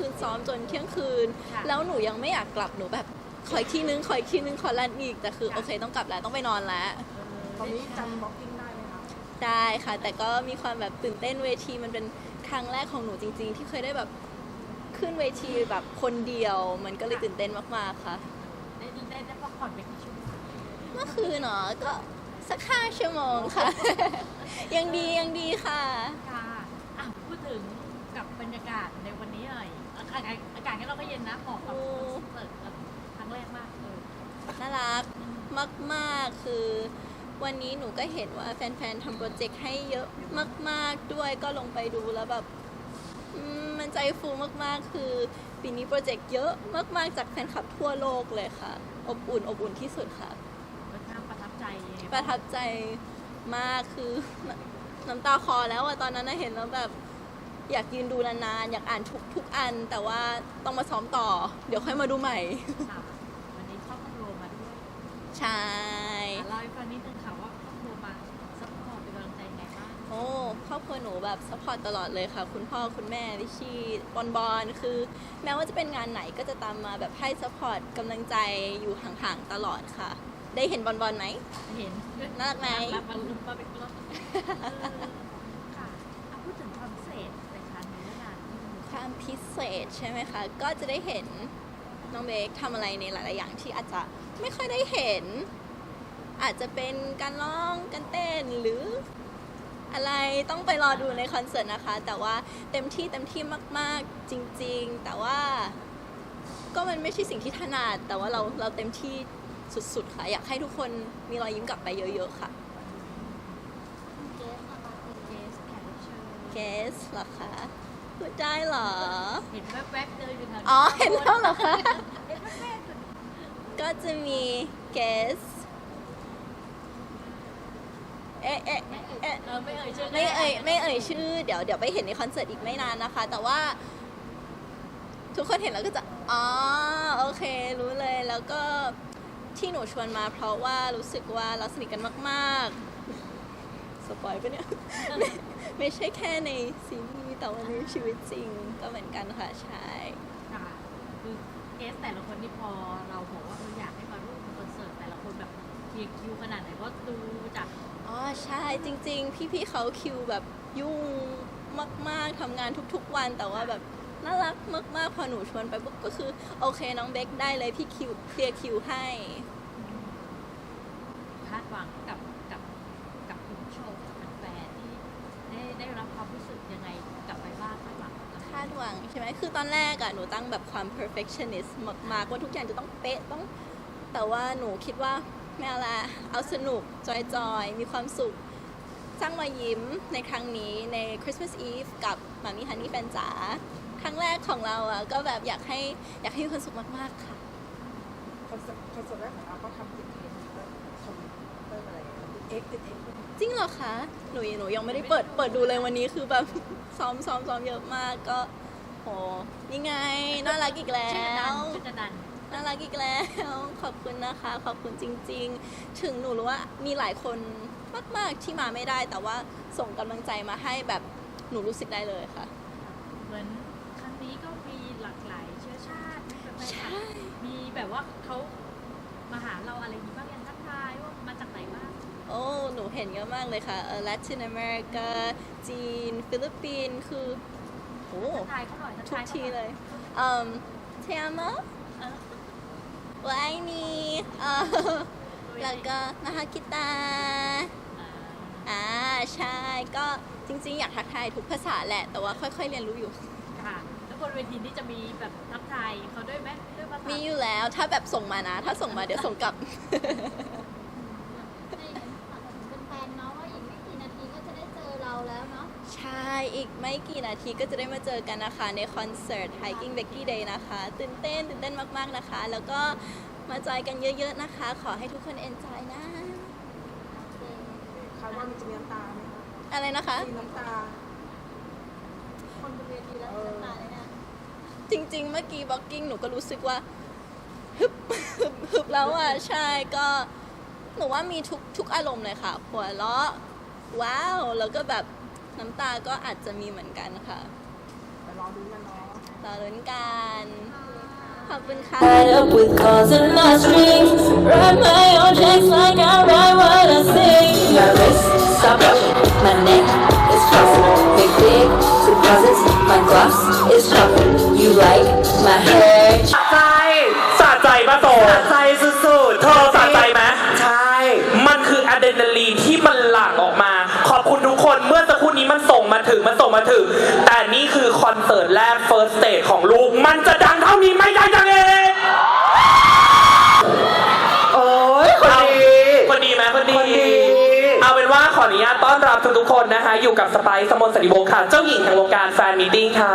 คืนซ้อมจนเที่ยงคืนค่ะแล้วหนูยังไม่อยากกลับหนูแบบขออีกทีนึงขออีกทีนึงขอรันอีกแต่คือค่ะโอเคต้องกลับแล้วต้องไปนอนแล้วตอนนี้จำบล็อกกิ้งได้ไหมคะได้ค่ะ แต่ก็มีความแบบตื่นเต้นเวทีมันเป็นครั้งแรกของหนูจริง ๆ ที่เคยได้แบบขึ้นเวทีแบบคนเดียว มันก็เลยตื่นเต้นมากๆค่ะได้ได้ได้พักผ่อนไปกี่ชั่วโมงเมื่อคืนเนาะก็สักห้าชั่วโมงค่ะ ยังดียังดีค่ะค่ะอะพูดถึง กับบรรยากาศในวันนี้หน่อยอากาศอากาศก็เราก็เย็นนะเหมาะกับโอ้คอนเสิร์ตแบบครั้งแรกมากเออน่ารักมากๆคือ วันนี้หนูก็เห็นว่าแฟนๆทำโปรเจกต์ให้เยอะมาก ๆด้วยก็ลงไปดูแล้วแบบอืมมันใจฟูมากๆ คือปีนี้โปรเจกต์เยอะมากๆ จากแฟนคลับทั่วโลกเลยค่ะ อบอุ่นอบอุ่นที่สุดค่ะค่อนข้างประทับใจยังไงปบ้างระทับใจมากคือน้ำตาคลอแล้วอะตอนนั้นน่ะเห็นแล้วแบบ อยากยืนดูนานๆ อยากอ่านทุกทุกอัน แต่ว่าต้องมาซ้อมต่อ เดี๋ยวค่อยมาดูใหม่ ค่ะวันนี้ครอบครัวมาด้วยใช่ อะเล่าให้ฟังนิดนึงค่ะว่าครอบครัวมาซัพพอร์ตเป็นกำลังใจยังไงบ้าง โอ้ครอบครัวหนูแบบสปอร์ตตลอดเลยค่ะ คุณพ่อคุณแม่ลิชชี่บอลบอลคือ แม้ว่าจะเป็นงานไหนก็จะตามมาแบบให้สปอร์ตกำลังใจอยู่ห่างๆตลอดค่ะ ได้เห็นบอลบอลไหมเห็นน่ารักไหม รับมาลุ้นมาเป็นรอบค่ะอะพูดถึงความพิเศษในครั้งนี้แล้วกัน ความพิเศษใช่ไหมคะ ก็จะได้เห็นน้องเบคทำอะไรในหลาย ๆ อย่างที่อาจจะไม่ค่อยได้เห็น อาจจะเป็นการร้องการเต้นหรืออะไรต้องไปรอดูในคอนเสิร์ตนะคะ แต่ว่าเต็มที่เต็มที่มาก ๆ จริง ๆ แต่ว่าก็มันไม่ใช่สิ่งที่ถนัดแต่ว่าเราเราเต็มที่สุด ๆ ค่ะ อยากให้ทุกคนมีรอยยิ้มกลับไปเยอะ ๆ ค่ะเกสแขกรับเชิญ Guess เหรอคะ พูดได้เหรอ เห็นแวบๆเดินอยู่แถวอ๋อ เห็นแล้วเหรอคะ เห็นแวบก็จะมี guess เอ๊ะเอ๊ะๆเอ๊ะ เออไม่เอ่ยชื่อไม่เอ่ยไม่เอ่ยชื่อเดี๋ยวเดี๋ยวไปเห็นในคอนเสิร์ตอีกไม่นานนะคะ แต่ว่า ทุกคนเห็นแล้วก็จะอ๋อโอเค รู้เลยแล้วก็ที่หนูชวนมาเพราะว่ารู้สึกว่าเราสนิทกันมาก ๆ สปอยล์ปะเนี่ยไม่ไม่ใช่แค่ในซีรีส์แต่ว่าในชีวิตจริงก็เหมือนกันค่ะใช่ค่ะคือเกสแต่ละคนที่พอเราบอกว่าเอออยากให้มาร่วมคอนเสิร์ตแต่ละคนแบบเคลียร์คิวขนาดไหนก็ดูจากอ๋อใช่จริง ๆ พี่ๆเขาคิวแบบยุ่งมาก ๆทำงานทุก ๆ วันแต่ว่าแบบน่ารักมากๆพอหนูชวนไปปุ๊บก็คือ โอเคน้องเบคได้เลยพี่คิวเคลียร์คิวให้ คาดหวังกับกับกับคุณผู้ชมกับแฟนๆที่ได้ได้รับความรู้สึกยังไงกลับไปบ้างคาดหวังกับ คาดหวังใช่ไหม คือตอนแรกอะหนูตั้งแบบความ perfectionist มากๆว่าทุกอย่างจะต้องเป๊ะต้อง แต่ว่าหนูคิดว่าไม่เอาละเอาสนุกจอยๆ มีความสุข สร้างรอยยิ้มในครั้งนี้ใน Christmas Eve กับมามี่ฮันนี่แฟนจ๋าครั้งแรกของเราอะก็แบบอยากให้อยากให้มีความสุขมากๆค่ะคอนเสิร์ตคอนเสิร์ตแรกของเราก็ทำติดเทรนด์ก็ชมเตอร์อะไรติดเอ็กติดเอ็กจริงเหรอคะ หนูหนูยังไม่ได้เปิดเปิดดูเลยวันนี้คือแบบซ้อมซ้อมซ้อมเยอะมากก็ โหนี่ไงน่ารักอีกแล้ชื่อดันว ชื่อดัน น่ารักอีกแล้ว ขอบคุณนะคะ ขอบคุณจริง ๆ ถึงหนูรู้ว่ามีหลายคนมาก ๆ ที่มาไม่ได้ แต่ว่าส่งกำลังใจมาให้แบบหนูรู้สึกได้เลยค่ะ เหมือนครั้งนี้ก็มีหลากหลายเชื้อชาติมีแบบใช่ มีแบบว่าเขามาหาเราอะไรอย่างนี้บ้างยังทักทายว่ามาจากไหนบ้าง โอ้ หนูเห็นเยอะมากเลยค่ะเออ Latin America จีน ฟิลิปปินส์ คือ โอ้ทักทายเขาหน่อยทักทุกทายเขาทีหน่อเลยอืมเทียมะเออไว้นี่เออแล้วก็นาฮากิตา อ่าอ่าใช่ก็จริงๆ อยากทักทายทุกภาษาแหละ แต่ว่าค่อยๆ เรียนรู้อยู่ ค่ะแล้วบนเวทีนี้จะมีแบบทักทายเขาด้วยไหมด้วยภาษามีอยู่แล้วถ้าแบบส่งมานะ ถ้าส่งมาเดี๋ยวส่งกลับ อีกไม่กี่นาทีก็จะได้มาเจอกันนะคะ ในคอนเสิร์ต Hiking Becky Day นะคะ ตื่นเต้น ตื่นเต้นมาก ๆ นะคะ แล้วก็มาจอยกันเยอะ ๆ นะคะ ขอให้ทุกคน enjoy นะ คาดว่ามันจะมีน้ำตาไหมคะอะไรนะคะ มีน้ำตา คนบนเวทีแล้วมีน้ำตาเลยนะ จริง ๆ เมื่อกี้บล็อกกิ้งหนูก็รู้สึกว่าฮึบฮึบฮึบแล้วอะ ใช่ก็หนูว่ามีทุกทุกอารมณ์เลยค่ะ หัวเราะ ว้าว แล้วก็แบบ น้ำตาก็อาจจะมีเหมือนกันค่ะแต่รอดูกันเนาะรอลุ้นกัน ขอบคุณค่ะ Tied up with calls and my strings. Write my own checks like I write what I sing. My wrist, stop rushing. My neck is frozen. Big, big deposits. My gloss is chocolate. You like my hair? ใจสะใจปะโตสะใจ งมันส่งมาถึง แต่นี่คือคอนเสิร์ตแรก first stage ของลูก มันจะดังเท่านี้ไม่ได้จังเองโอ้ยคนดีคนดีไหมคนดีคนดี เอาเป็นว่าขออนุญาตต้อนรับทุกๆคนนะคะ อยู่กับสไปซ์สมนต์สริโบค่ะ เจ้าหญิงแห่งวงการแฟนมีตติ้งค่ะ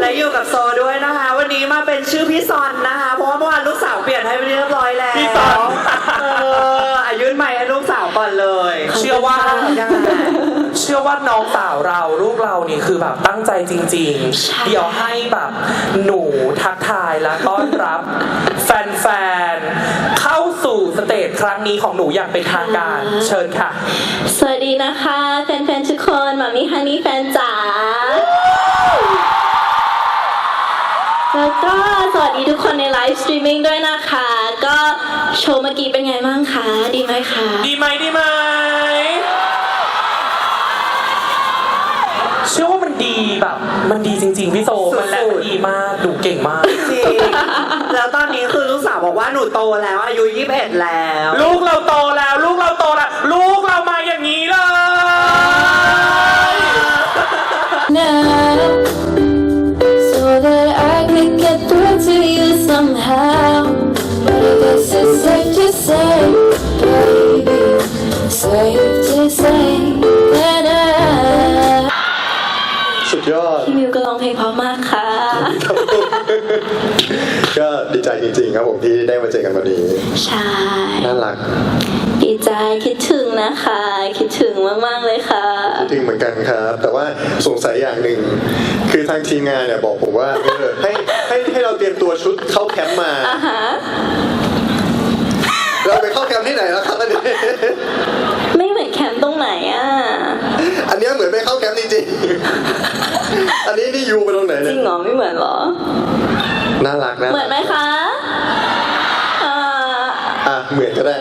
และอยู่กับโซด้วยนะคะ วันนี้มาเป็นชื่อพี่ซอนนะคะ เพราะว่าเมื่อวานลูกสาวเปลี่ยนให้ไปเรียบร้อยแล้วพี่ซอนเอออายุใหม่ให้ลูกสาวก่อน เลยเชื่อว่ายังไงเชื่อว่าน้องสาวเราลูกเรานี่คือแบบตั้งใจจริง ๆ เดี๋ยวให้แบบหนูทักทายและต้อนรับ แฟนๆเข้าสู่สเตจครั้งนี้ของหนูอย่างเป็นทางการ เชิญค่ะ สวัสดีนะคะ แฟนๆทุกคนมามิฮันนี่แฟนจ๋าแล้วก็สวัสดีทุกคนในไลฟ์สตรีมมิ่งด้วยนะคะ ก็โชว์เมื่อกี้เป็นไงบ้างคะ ดีไหมคะ ดีไหมดีไหม เชื่อว่ามัน ดีแบบ มันดีจริง ๆ พี่โซมันและมันดีมากดูเก่งมาก จริงแล้วตอนนี้คือลูกสาวบอกว่าหนูโตแล้ว อายุ21แล้ว ลูกเราโตแล้ว ลูกเราโตแล้ว ลูกเรามาอย่างนี้เลย now so that I could get through to you somehow. But I guess it's safe to say, baby, safe to say ยอด พี่มิวก็ร้องเพลงเพราะมากค่ะ ก็ดีใจจริงๆครับผมที่ได้มาเจอกันวันนี้ ใช่น่ารักดีใจคิดถึงนะคะ คิดถึงมากๆเลยค่ะ คิดถึงเหมือนกันครับ แต่ว่าสงสัยอย่างหนึ่ง คือทางทีมงานเนี่ยบอกผมว่าเออให้ให้ให้เราเตรียมตัวชุดเข้าแคมป์มา อ่าฮะ เราไปเข้าแคมป์ที่ไหนแล้วครับอันนี้ ไม่เหมือนแคมป์ตรงไหนอะ อันเนี้ยเหมือนไปเข้าแคมป์จริงๆ อันนี้นี่ยูไปตรงไหนจเนี่ริยงเหรอไม่เหมือนเหรอ น่ารักนะเหมือนไหมคะอ่าอะเหมือนก็ได้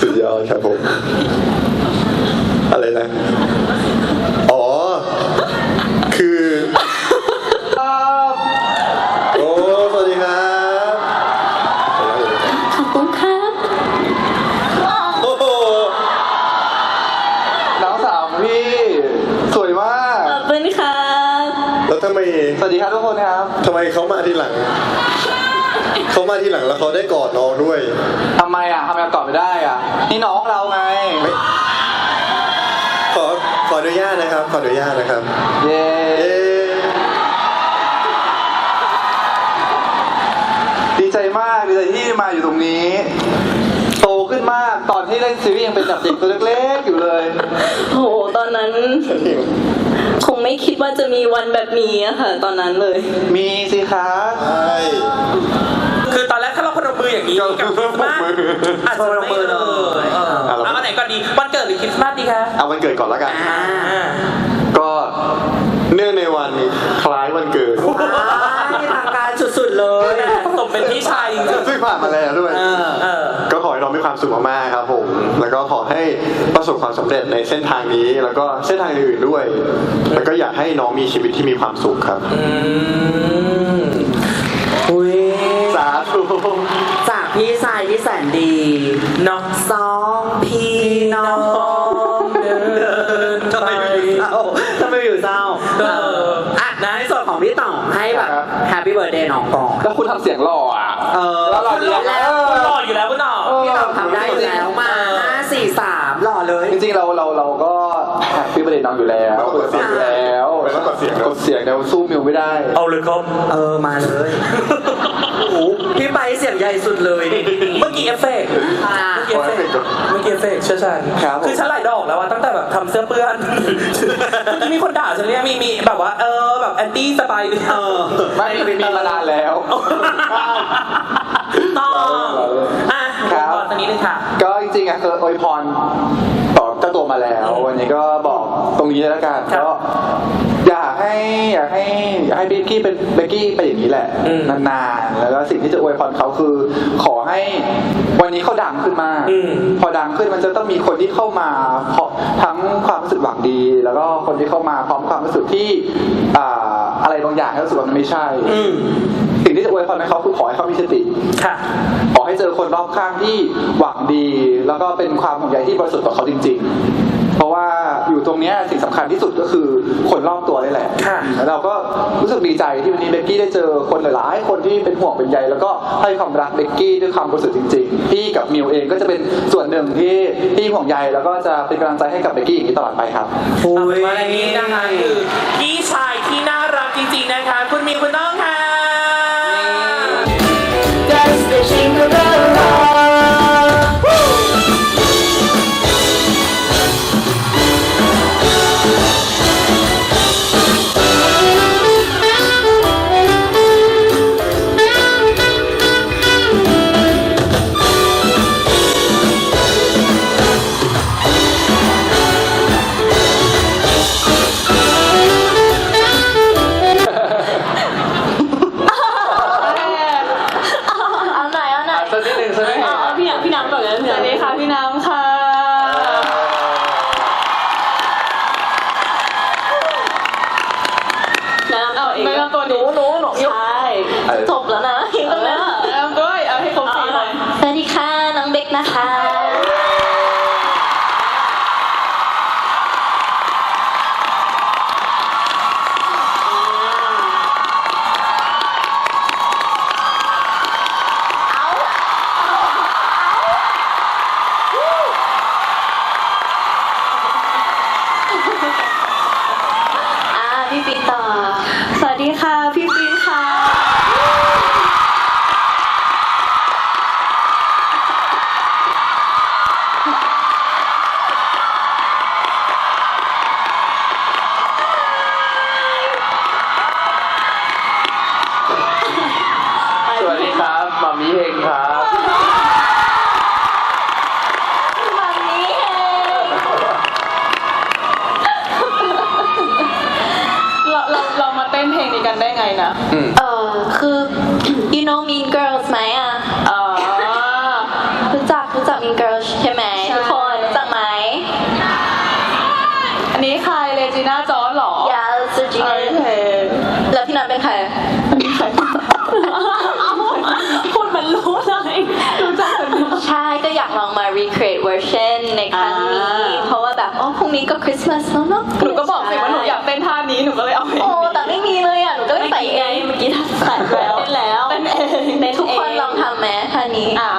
สุดยอดครับผม อะไรนะ เขามาทีหลังแล้วเขาได้กอดน้องด้วย ทำไมอะทำไมกอดไม่ได้อะ นี่น้องเราไง ขอขออนุญาตนะครับ ขออนุญาตนะครับ เย้เอ๊ะดีใจมากดีใจที่มาอยู่ตรงนี้ โตขึ้นมากตอนที่เล่นซีรีส์ยังเป็นแบบเด็กตัวเล็กๆอยู่เลย โหตอนนั้น คงไม่คิดว่าจะมีวันแบบนี้อะค่ะ ตอนนั้นเลย มีสิคะ ใช่ กับคริสต์มาสอาจจะไม่เลยเออเอาอันไหนก่อนดีวันเกิดหรือคริสต์มาสดีคะเอาวันเกิดก่อนแล้วกันอ่าก็เนื่องในวันคล้ายวันเกิดทางการสุดๆเลยสมเป็นพี่ชายจริงซึ่งผ่านมาแล้วด้วยๆเออก็ขอให้น้องมีความสุขมากๆครับผม แล้วก็ขอให้ประสบความสำเร็จในเส้นทางนี้ แล้วก็เส้นทางอื่นๆด้วย แล้วก็อยากให้น้องมีชีวิตที่มีความสุขครับอืมอุ้ยสาธุจาก พี่ชายที่แสนดีเนาะสองพี่น้องเดินทำไมอยู่เศร้าทำไมอยู่เศร้าเอออะในส่วนของพี่ต่องให้แบบแฮปปี้เบิร์ดเดย์น้องก่อนแล้วคุณทำเสียงหล่ออะเออแล้วเราเรียกแล้วคุณหล่ออยู่แล้วคุณหล่อพี่ต่องทำได้อยู่แล้วมาห้าสี่สามหล่อเลยจริงๆเราเราเราก็แฮปปี้เบรดน้องอยู่แล้วแล้วกดเสียงอยู่แล้วแล้วกดเสียงกดเสียงแต่ว่าสู้มิวไม่ได้ เอาเลยครับเออมาเลยโอ้โห พี่ไปเสียงใหญ่สุดเลย เมื่อกี้เอฟเฟกต์อ่าเมื่อกี้เอฟเฟกต์เมื่อกี้เอฟเฟกต์เชื่อฉันครับผม คือฉันหลายดอกแล้วว่าตั้งแต่แบบทำเสื้อเปื้อนเมื่อกี้มีคนด่าฉันเนี่ยมีมีแบบว่าเออแบบแอนตี้สไปร์เออไม่มีมานานแล้วต่ออะครับต่อตรงนี้เลยค่ะ ก็จริงๆอะคืออวยพรต่อเจ้าาตัวมาแล้ว วันนี้ก็บอกตรงนี้เลยละกันครับ ก็อยากให้อยากให้อยากให้เบกกี้เป็นเบกกี้ไปอย่างนี้แหละอืม นานๆแล้วก็สิ่งที่จะอวยพรเขาคือ ขอให้วันนี้เขาดังขึ้นมากอืม พอดังขึ้นมันจะต้องมีคนที่เข้ามาเพราะทั้งความรู้สึกหวังดี แล้วก็คนที่เข้ามาพร้อมความรู้สึกที่อ่าอะไรบางอย่างที่รู้สึกว่ามันไม่ใช่ อืมสิ่งที่จะอวยพรให้เขาคือขอให้เขามีสติ ค่ะ ขอให้เจอคนรอบข้างที่หวังดี แล้วก็เป็นความห่วงใยที่บริสุทธิ์ต่อเขาจริงๆ เพราะว่าอยู่ตรงเนี้ยสิ่งสำคัญที่สุดก็คือคนรอบตัวนี่แหละค่ะ แล้วเราก็รู้สึกดีใจที่วันนี้เบกกี้ได้เจอคนหลายๆ คนที่เป็นห่วงเป็นใยแล้วก็ให้ความรักเบกกี้ด้วยความบริสุทธิ์จริงๆพี่กับมิวเองก็จะเป็นส่วนหนึ่งที่ที่ห่วงใยแล้วก็จะเป็นกำลังใจให้กับเบกกี้อย่างนี้ตลอดไปครับ เอาเป็นว่าอันนี้นะคะคือ น้องเบคนะคะ อ่าพี่ปิ๊กต่อ สวัสดีค่ะ พี่ปิ๊กค่ะ สวัสดีครับหมามีเฮงครับ มามีเอง เราเราเรามาเต้นเพลงนี้ กันได้ไงนะ เออคือ you know Mean Girls ไหมอะอ๋อรู้จักรู้จัก Mean Girls ใช่ไหมใช่ทุกคนรู้จักไหม อันนี้ใครเลจิน่าจอร์จเหรอยาสุจิโอเคแล้วพี่นัทเป็นใครพูดมันรู้เลยรู้จักใช่ก็อยากลองมา recreate version ในครั้งนี้อ่าเพราะว่าแบบอ๋อพรุ่งนี้ก็คริสต์มาสแล้วเนาะหนูก็บอกสิว่าหนูอยากเต้นท่านี้หนูก็เลยเอาเพลงโอ้นี้แต่ไม่มีเลย อะหนูก็เลยใส่เองเมื่อกี้ใส่แล้วเต้นแล้วเต้นเองในทุกคนลองทำไหมท่านี้อ่า